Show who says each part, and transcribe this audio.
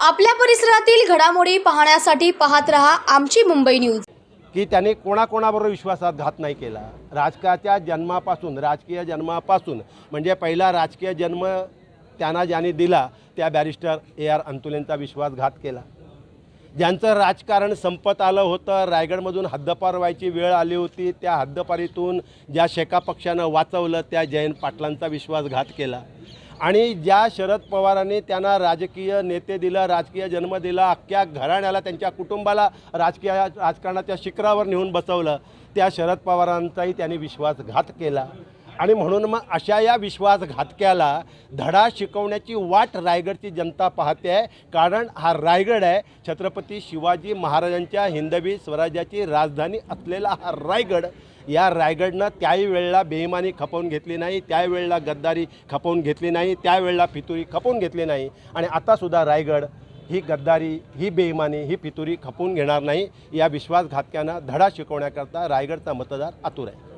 Speaker 1: आपल्या परिसरातील घडामोडी पाहण्यासाठी पाहत रहा आमची मुंबई न्यूज.
Speaker 2: की त्याने कोणाकोणाबरोबर विश्वासातघात नाही केला. राजकाच्या जन्मापासून राजकीय जन्मापासून म्हणजे पहिला राजकीय जन्म त्यांना ज्याने दिला त्या बॅरिस्टर ए आर अंतुलेंचा विश्वासघात केला. ज्यांचं राजकारण संपत आलं होतं रायगडमधून हद्दपार व्हायची वेळ आली होती त्या हद्दपारीतून ज्या शेका पक्षानं वाचवलं त्या जयंत पाटलांचा विश्वासघात केला. आणि ज्या शरद पवारांनी त्यांना राजकीय नेते दिलं राजकीय जन्म दिला अख्ख्या घराण्याला त्यांच्या कुटुंबाला राजकीय राजकारणाच्या शिखरावर नेऊन बसवलं त्या शरद पवारांचाही त्यांनी विश्वासघात केला. आणि म्हणून मग अशा या विश्वासघातक्याला धडा शिकवण्याची वाट रायगडची जनता पाहते आहे. कारण हा रायगड आहे. छत्रपती शिवाजी महाराजांच्या हिंदवी स्वराज्याची राजधानी असलेला हा रायगड या रायगडनं त्याही वेळेला बेईमानी खपवून घेतली नाही त्यावेळेला गद्दारी खपवून घेतली नाही त्यावेळेला फितुरी खपवून घेतली नाही. आणि आतासुद्धा रायगड ही गद्दारी ही बेईमानी ही फितुरी खपवून घेणार नाही. या विश्वासघातक्यांना धडा शिकवण्याकरता रायगडचा मतदार आतुर आहे.